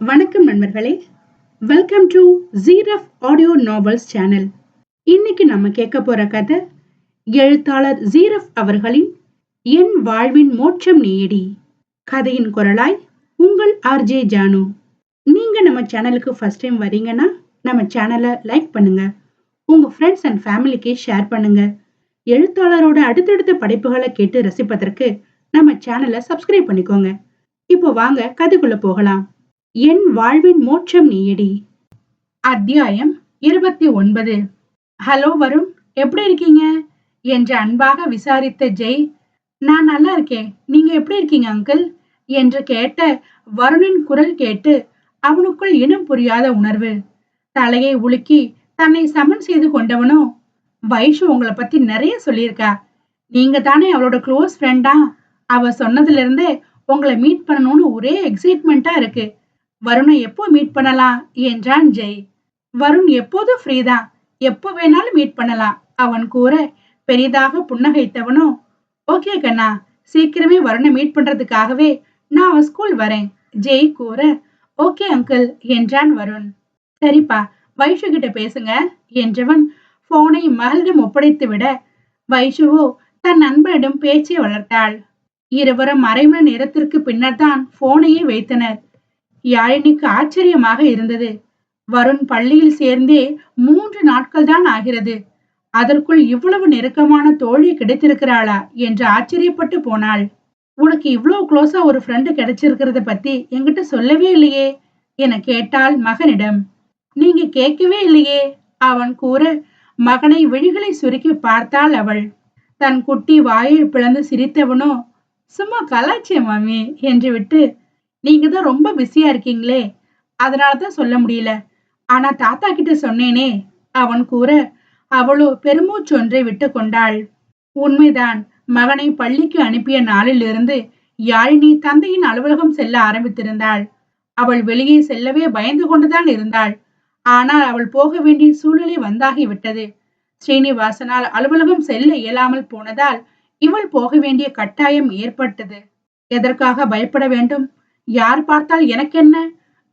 வணக்கம் நண்பர்களே. Welcome to ஜீரஃப் audio novels channel இன்னைக்கு நம்ம கேட்க போற கதை எழுத்தாளர் ஜீரஃப் அவர்களின் என் வாழ்வின் மோட்சம் நீடி கதையின் குரலாய் உங்கள் ஆர்ஜே ஜானு நீங்க நம்ம சேனலுக்கு ஃபர்ஸ்ட் டைம் வரீங்கன்னா நம்ம சேனலை லைக் பண்ணுங்க. உங்க ஃப்ரெண்ட்ஸ் அண்ட் ஃபேமிலிக்கு ஷேர் பண்ணுங்க. எழுத்தாளரோட அடுத்தடுத்த படைப்புகளை கேட்டு ரசிப்பதற்கு நம்ம சேனலை சப்ஸ்கிரைப் பண்ணிக்கோங்க. இப்போ வாங்க கதைக்குள்ள போகலாம். என் வாழ்வின் மோட்சம் நீயடி. அத்தியாயம் இருபத்தி ஒன்பது. ஹலோ வருண் எப்படி இருக்கீங்க? என்று அன்பாக விசாரித்த ஜெய் நான் நல்லா இருக்கேன். நீங்க எப்படி இருக்கீங்க அங்கிள்? என்று கேட்ட வருணின் குரல் கேட்டு அவனுக்குள் இனம் புரியாத உணர்வு. தலையை உலுக்கி தன்னை சமன் செய்து கொண்டவனோ வைஷு உங்களை பத்தி நிறைய சொல்லியிருக்கா. நீங்க தானே அவளோட க்ளோஸ் ஃப்ரெண்டா அவ சொன்னதுல இருந்தே உங்களை மீட் பண்ணணும்னு ஒரே எக்ஸைட்மெண்ட்டா இருக்கு. வருணை எப்போ மீட் பண்ணலாம் என்றான் ஜெய். வருண் எப்போதும் ஃப்ரீ தான் எப்போ வேணாலும் மீட் பண்ணலாம் அவன் கூற பெரிதாக புன்னகைத்தவனோ. ஓகே கண்ணா சீக்கிரமே வருணை மீட் பண்றதுக்காகவே நான் அவன் ஸ்கூல் வரேன் ஜெய் கூற. ஓகே அங்கிள் என்றான் வருண். சரிப்பா வைஷு கிட்ட பேசுங்க என்றவன் போனை மகளிடம் ஒப்படைத்து விட வைஷுவோ தன் நண்பனிடம் பேச்சை வளர்த்தாள். இருவரும் அரை மணி நேரத்திற்கு பின்னர் தான் போனையே வைத்தனர். யாழினிக்கு ஆச்சரியமாக இருந்தது. வருண் பள்ளியில் சேர்ந்தே மூன்று நாட்கள் தான் ஆகிறது. அதற்குள் இவ்வளவு நெருக்கமான தோழி கிடைத்திருக்கிறாளா என்று ஆச்சரியப்பட்டு போனாள். உனக்கு இவ்வளவு க்ளோஸா ஒரு ஃப்ரெண்டு கிடைச்சிருக்கிறத பத்தி என்கிட்ட சொல்லவே இல்லையே என கேட்டாள் மகனிடம். நீங்க கேட்கவே இல்லையே அவன் கூற மகனை விழிகளை சுருக்கி பார்த்தாள் அவள். தன் குட்டி வாயில் பிளந்து சிரித்தவனோ சும்மா கலாச்சிய மாமி என்று விட்டு நீங்க தான் ரொம்ப பிஸியா இருக்கீங்களே. அதனாலதான் சொல்ல முடியல. ஆனா தாத்தா கிட்ட சொன்னேனே அவன் கூற அவளோ பெருமூச்சொன்றை விட்டு கொண்டாள். உண்மைதான் மகனை பள்ளிக்கு அனுப்பிய நாளிலிருந்து யாழினி தந்தையின் அலுவலகம் செல்ல ஆரம்பித்திருந்தாள். அவள் வெளியே செல்லவே பயந்து கொண்டுதான் இருந்தாள். ஆனால் அவள் போக வேண்டிய சூழ்நிலை வந்தாகிவிட்டது ஸ்ரீனிவாசனால் அலுவலகம் செல்ல இயலாமல் போனதால் இவள் போக வேண்டிய கட்டாயம் ஏற்பட்டது. எதற்காக பயப்பட வேண்டும்? யார் பார்த்தால் எனக்கென்ன?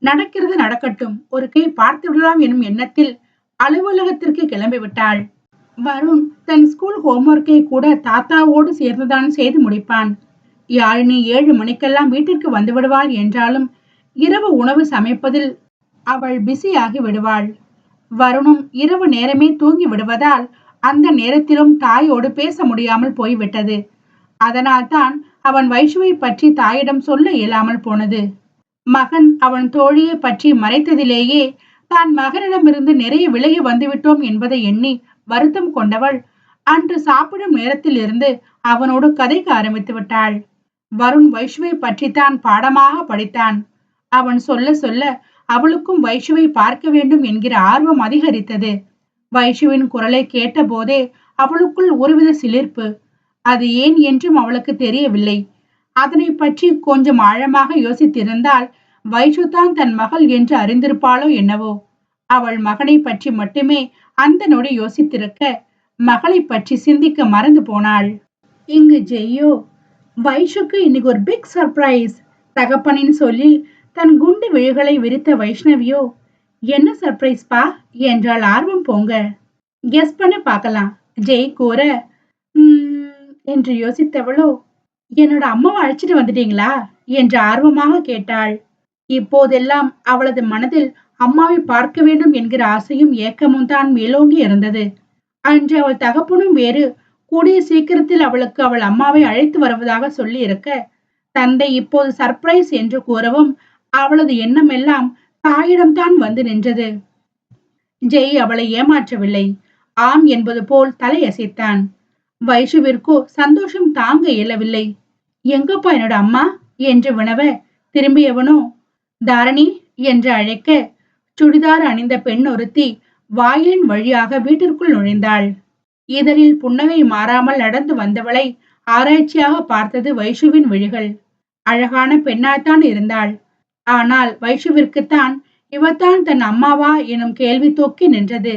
நடக்கிறது நடக்கட்டும். ஒரு கை பார்த்து விடலாம் எனும் எண்ணத்தில் அலுவலகத்திற்கு கிளம்பி விட்டாள். வருண் தன் ஸ்கூல் ஹோம்ஒர்க்கை கூட தாத்தாவோடு சேர்ந்துதான் செய்து முடிப்பான். யாழினி ஏழு மணிக்கெல்லாம் வீட்டிற்கு வந்து விடுவாள் என்றாலும் இரவு உணவு சமைப்பதில் அவள் பிஸியாகி விடுவாள். வருணும் இரவு நேரமே தூங்கி விடுவதால் அந்த நேரத்திலும் தாயோடு பேச முடியாமல் போய்விட்டது. அதனால்தான் அவன் வைஷுவை பற்றி தாயிடம் சொல்ல இயலாமல் போனது. மகன் அவன் தோழியை பற்றி மறைத்ததிலேயே தான் மகனிடமிருந்து நிறைய விலகி வந்துவிட்டோம் என்பதை எண்ணி வருத்தம் கொண்டவள் அன்று சாப்பிடும் நேரத்தில் இருந்து அவனோடு கதைக்க ஆரம்பித்து விட்டாள். வருண் வைஷுவை பற்றித்தான் பாடமாக படித்தான். அவன் சொல்ல சொல்ல அவளுக்கும் வைஷுவை பார்க்க வேண்டும் என்கிற ஆர்வம் அதிகரித்தது. வைஷுவின் குரலை கேட்ட போதே அவளுக்குள் ஒருவித சிலிர்ப்பு அது ஏன் என்றும் அவளுக்கு தெரியவில்லை. அதனை பற்றி கொஞ்சம் ஆழமாக யோசித்திருந்தால் வைஷுதான் தன் மகள் என்று அறிந்திருப்பாளோ என்னவோ? அவள் மகனை பற்றி மட்டுமே அந்த நொடி யோசித்திருக்க மகளை பற்றி சிந்திக்க மறந்து போனாள். இங்கு ஜெய்யோ வைஷுக்கு இன்னைக்கு ஒரு பிக் சர்ப்ரைஸ் தகப்பனின் சொல்லில் தன் குண்டு விழிகளை விரித்த வைஷ்ணவியோ என்ன சர்ப்ரைஸ் பா? என்றால் ஆர்வம் போங்க. கெஸ் பண்ண பார்க்கலாம். ஜெய் கூற என்று யோசித்தவளோ என்னோட அம்மாவை அழைச்சிட்டு வந்துட்டீங்களா? என்று ஆர்வமாக கேட்டாள். இப்போதெல்லாம் அவளது மனதில் அம்மாவை பார்க்க வேண்டும் என்கிற ஆசையும் ஏக்கமும் தான் மேலோங்கி இருந்தது. அன்று அவள் தகப்பனும் வேறு கூடிய சீக்கிரத்தில் அவளுக்கு அவள் அம்மாவை அழைத்து வருவதாக சொல்லி இருக்க தந்தை இப்போது சர்ப்ரைஸ் என்று கூறவும் அவளது எண்ணம் எல்லாம் தாயிடம்தான் வந்து நின்றது. ஜெய் அவளை ஏமாற்றவில்லை. ஆம் என்பது போல் தலையசைத்தான். வைஷுவிற்கோ சந்தோஷம் தாங்க இயலவில்லை. எங்கப்பா என்னோட அம்மா? என்று வினவ திரும்பியவனோ? தாரணி என்று அழைக்க சுடிதார் அணிந்த பெண் ஒருத்தி வாயிலின் வழியாக வீட்டிற்குள் நுழைந்தாள். இதழில் புன்னகை மாறாமல் நடந்து வந்தவளை ஆராய்ச்சியாக பார்த்தது வைஷுவின் விழிகள். அழகான பெண்ணாய்த்தான் இருந்தாள். ஆனால் வைஷுவிற்குத்தான் இவத்தான் தன் அம்மாவா? எனும் கேள்வி தூக்கி நின்றது.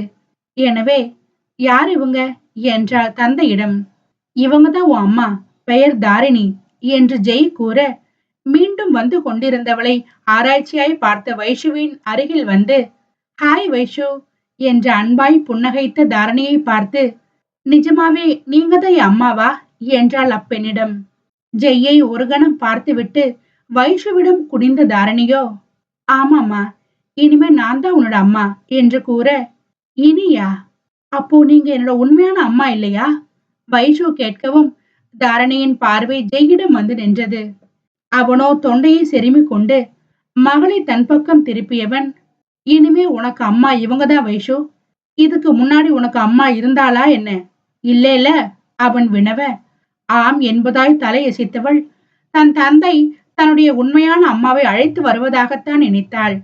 எனவே யார் இவங்க? என்றாள் தந்தையிடம். இவங்க தான் உன் அம்மா. பெயர் தாரிணி என்று ஜெய் கூற மீண்டும் வந்து கொண்டிருந்தவளை ஆராய்ச்சியாய் பார்த்த வைஷுவின் அருகில் வந்து ஹாய் வைஷு என்ற அன்பாய் புன்னகைத்த தாரணியை பார்த்து நிஜமாவே நீங்க தான் அம்மாவா? என்றாள் அப்பெண்ணிடம். ஜெய்யை ஒரு கணம் பார்த்துவிட்டு வைஷுவிடம் குடிந்த தாரணியோ? ஆமாம்மா. இனிமே நான் தான் உன்னோட அம்மா என்று கூற இனியா? அப்போ நீங்க என்னோட உண்மையான அம்மா இல்லையா? வைஷு கேட்கவும் தாரணியின் பார்வை ஜெயிடம் வந்து நின்றது. அவனோ தொண்டையை செருமி கொண்டு மகளை தன் பக்கம் திருப்பியவன் இனிமே உனக்கு அம்மா இவங்கதான் வைஷு இதுக்கு முன்னாடி உனக்கு அம்மா இருந்தாளா என்ன? இல்லேல அவன் வினவ. ஆம் என்பதாய் தலையசித்தவள் தன் தந்தை தன்னுடைய உண்மையான அம்மாவை அழைத்து வருவதாகத்தான் நினைத்தாள்.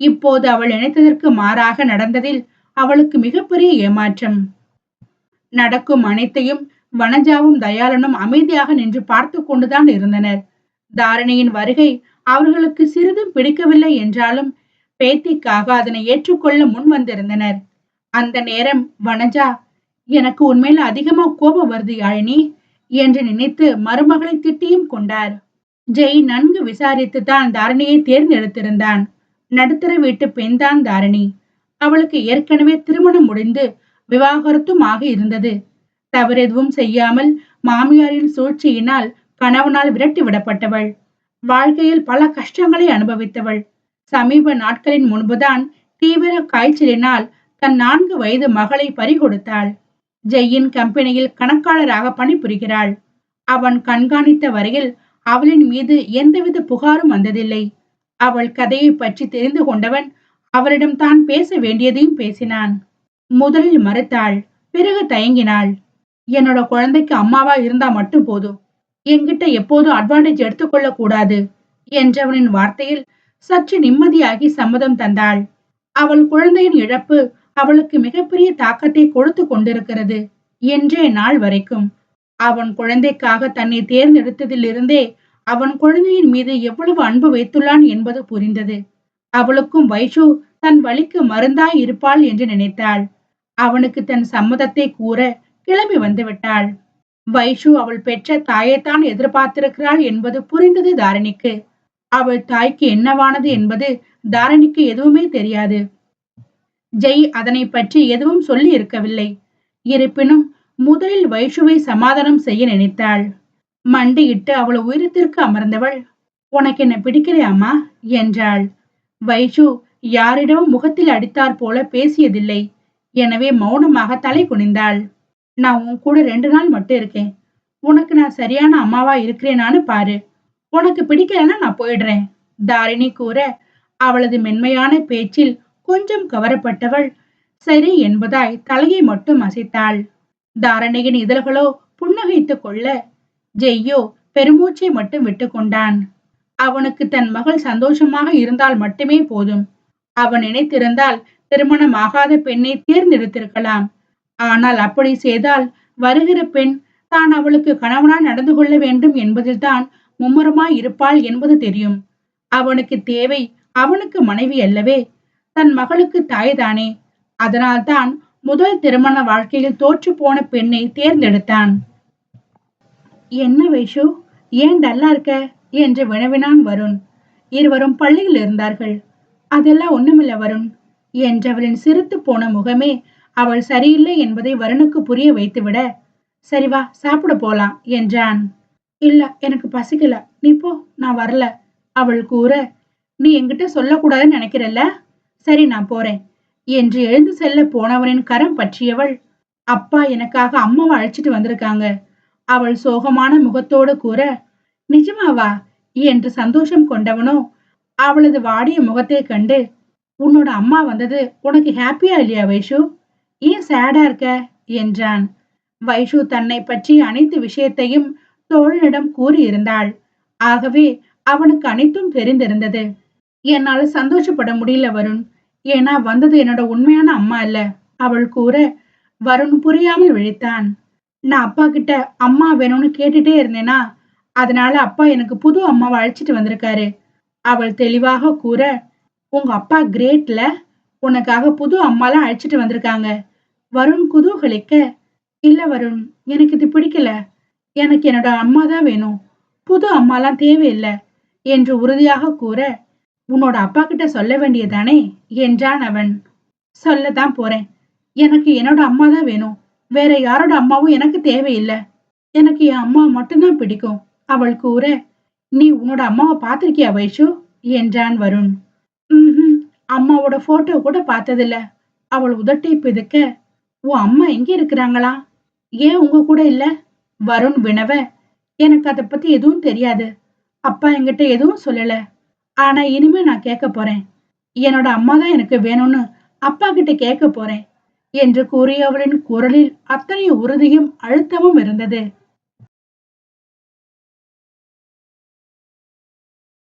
இப்போது அவள் நினைத்ததற்கு மாறாக நடந்ததில் அவளுக்கு மிகப்பெரிய ஏமாற்றம். நடக்கும் அனைத்தையும் வனஜாவும் தயாளனும் அமைதியாக நின்று பார்த்து கொண்டுதான் இருந்தனர். தாரணியின் வருகை அவர்களுக்கு சிறிதும் பிடிக்கவில்லை என்றாலும் பேத்திக்காக அதனை ஏற்றுக்கொள்ள முன் வந்திருந்தனர். அந்த நேரம் வனஜா எனக்கு உண்மையில அதிகமா கோபம் வருது யாழினி என்று நினைத்து மருமகளை திட்டியும் கொண்டார். ஜெய் நன்கு விசாரித்து தான் தாரணியை தேர்ந்தெடுத்திருந்தான். நடுத்தர வீட்டு பெண்தான் தாரணி. அவளுக்கு ஏற்கனவே திருமணம் முடிந்து விவாகரத்தும் ஆக இருந்தது. தவறெதுவும் செய்யாமல் மாமியாரின் சூழ்ச்சியினால் கணவனால் விரட்டி விடப்பட்டவள். வாழ்க்கையில் பல கஷ்டங்களை அனுபவித்தவள். சமீப நாட்களின் முன்புதான் தீவிர காய்ச்சலினால் தன் நான்கு வயது மகளை பறிகொடுத்தாள். ஜெயின் கம்பெனியில் கணக்காளராக பணிபுரிகிறாள். அவன் கண்காணித்த வரையில் அவளின் மீது எந்தவித புகாரும் வந்ததில்லை. அவள் கதையை பற்றி தெரிந்து கொண்டவன் அவரிடம் தான் பேச வேண்டியதையும் பேசினான். முதலில் மறுத்தாள் பிறகு தயங்கினாள். என்னோட குழந்தைக்கு அம்மாவா இருந்தா மட்டும் போதும். என்கிட்ட எப்போதும் அட்வான்டேஜ் எடுத்துக்கொள்ள கூடாது என்றவனின் வார்த்தையில் சற்று நிம்மதியாகி சம்மதம் தந்தாள். அவள் குழந்தையின் இழப்பு அவளுக்கு மிகப்பெரிய தாக்கத்தை கொடுத்து கொண்டிருக்கிறது என்றே நாள் வரைக்கும். அவன் குழந்தைக்காக தன்னை தேர்ந்தெடுத்ததிலிருந்தே அவன் குழந்தையின் மீது எவ்வளவு அன்பு வைத்துள்ளான் என்பது புரிந்தது. அவளுக்கும் வைஷு தன் வழிக்கு மருந்தாய் இருப்பாள் என்று நினைத்தாள். அவனுக்கு தன் சம்மதத்தை கூற கிளம்பி வந்து விட்டாள். வைஷு அவள் பெற்ற தாயைத்தான் எதிர்பார்த்திருக்கிறாள் என்பது புரிந்தது தாரணிக்கு. அவள் தாய்க்கு என்னவானது என்பது தாரணிக்கு எதுவுமே தெரியாது. ஜெய் அதனை பற்றி எதுவும் சொல்லி இருக்கவில்லை. இருப்பினும் முதலில் வைஷுவை சமாதானம் செய்ய நினைத்தாள். மண்டியிட்டு அவள் உயிரத்திற்கு அமர்ந்தவள். உனக்கு என்ன பிடிக்கலையாமா என்றாள். வைஷு யாரிடமும் முகத்தில் அடித்தாற் போல பேசியதில்லை. எனவே மௌனமாக தலை குனிந்தாள். நான் உன் கூட ரெண்டு நாள் மட்டும் இருக்கேன். உனக்கு நான் சரியான அம்மாவா இருக்கிறேனான்னு பாரு. உனக்கு பிடிக்கலன்னா நான் போயிடுறேன். தாரிணி கூற அவளது மென்மையான பேச்சில் கொஞ்சம் கவரப்பட்டவள் சரி என்பதாய் தலையை மட்டும் அசைத்தாள். தாரணியின் இதழ்களோ புன்னகைத்துக் கொள்ள ஜெய்யோ பெருமூச்சை மட்டும் விட்டு கொண்டான். அவனுக்கு தன் மகள் சந்தோஷமாக இருந்தால் மட்டுமே போதும். அவன் நினைத்திருந்தால் திருமணமாகாத பெண்ணை தேர்ந்தெடுத்திருக்கலாம். ஆனால் அப்படி செய்தால் வருகிற பெண் தான் அவளுக்கு கணவனாய் நடந்து கொள்ள வேண்டும் என்பதில்தான் மும்முரமாய் இருப்பாள் என்பது தெரியும். அவனுக்கு தேவை அவனுக்கு மனைவி அல்லவே. தன் மகளுக்கு தாய்தானே. அதனால்தான் முதல் திருமண வாழ்க்கையில் தோற்று போன பெண்ணை தேர்ந்தெடுத்தான். என்ன வைஷு? ஏன் டல்லா இருக்க? என்று வினவினான் வருண். இருவரும் பள்ளியில் இருந்தார்கள். அதெல்லாம் ஒண்ணுமில்ல வருண். என்றவளின் சிரித்து போன முகமே அவள் சரியில்லை என்பதை வருணுக்கு புரிய வைத்துவிட சரி வா சாப்பிட போலாம் என்றான். இல்ல எனக்கு பசிக்கல. நீ போ நான் வரல அவள் கூற. நீ என்கிட்ட சொல்லக்கூடாதுன்னு நினைக்கிறல்ல? சரி நான் போறேன் என்று எழுந்து செல்ல போனவனின் கரம் பற்றியவள் அப்பா எனக்காக அம்மாவை அழைச்சிட்டு வந்திருக்காங்க அவள் சோகமான முகத்தோடு கூற நிஜமாவா? என்று சந்தோஷம் கொண்டவனோ? அவளது வாடிய முகத்தை கண்டு உன்னோட அம்மா வந்தது உனக்கு ஹாப்பியா இல்லையா வைஷு? ஏன் சேடா இருக்க? என்றான். வைஷு தன்னை பற்றி அனைத்து விஷயத்தையும் தோழனிடம் கூறியிருந்தாள். ஆகவே அவனுக்கு அனைத்தும் தெரிந்திருந்தது. என்னால சந்தோஷப்பட முடியல வருண். ஏன்னா வந்தது என்னோட உண்மையான அம்மா இல்ல அவள் கூற வருண் புரியாமல் விழித்தான். நான் அப்பா கிட்ட அம்மா வேணும்னு கேட்டுட்டே இருந்தேனா அதனால அப்பா எனக்கு புது அம்மாவை அழைச்சிட்டு வந்திருக்காரு. அவள் தெளிவாக கூற உங்க அப்பா கிரேட்ல உனக்காக புது அம்மாலாம் அழைச்சிட்டு வந்திருக்காங்க. வருண் குதூகலிக்க இல்ல வருண் எனக்கு இது பிடிக்கல. எனக்கு என்னோட அம்மா தான் வேணும். புது அம்மாலாம் தேவையில்லை என்று உறுதியாக கூற உன்னோட அப்பா கிட்ட சொல்ல வேண்டியதானே? என்றான் அவன். சொல்லத்தான் போறேன். எனக்கு என்னோட அம்மா தான் வேணும். வேற யாரோட அம்மாவும் எனக்கு தேவையில்லை. எனக்கு என் அம்மா மட்டும்தான் பிடிக்கும். அவள் கூற நீ உன்னோட அம்மாவை பார்த்திருக்கியா வைஷு? என்றான் வருண். ம் அம்மாவோட போட்டோ கூட பார்த்ததில்ல. அவள் உதட்டை பிதுக்க உன் அம்மா எங்க இருக்கிறாங்களா? ஏன் உங்க கூட இல்ல? வருண் வினவ எனக்கு அதை பத்தி எதுவும் தெரியாது. அப்பா என்கிட்ட எதுவும் சொல்லல. ஆனா இனிமே நான் கேட்க போறேன். என்னோட அம்மா தான் எனக்கு வேணும்னு அப்பா கிட்ட கேட்க போறேன் என்று கூறியவளின் குரலில் அத்தனை உறுதியும் அழுத்தமும் இருந்தது.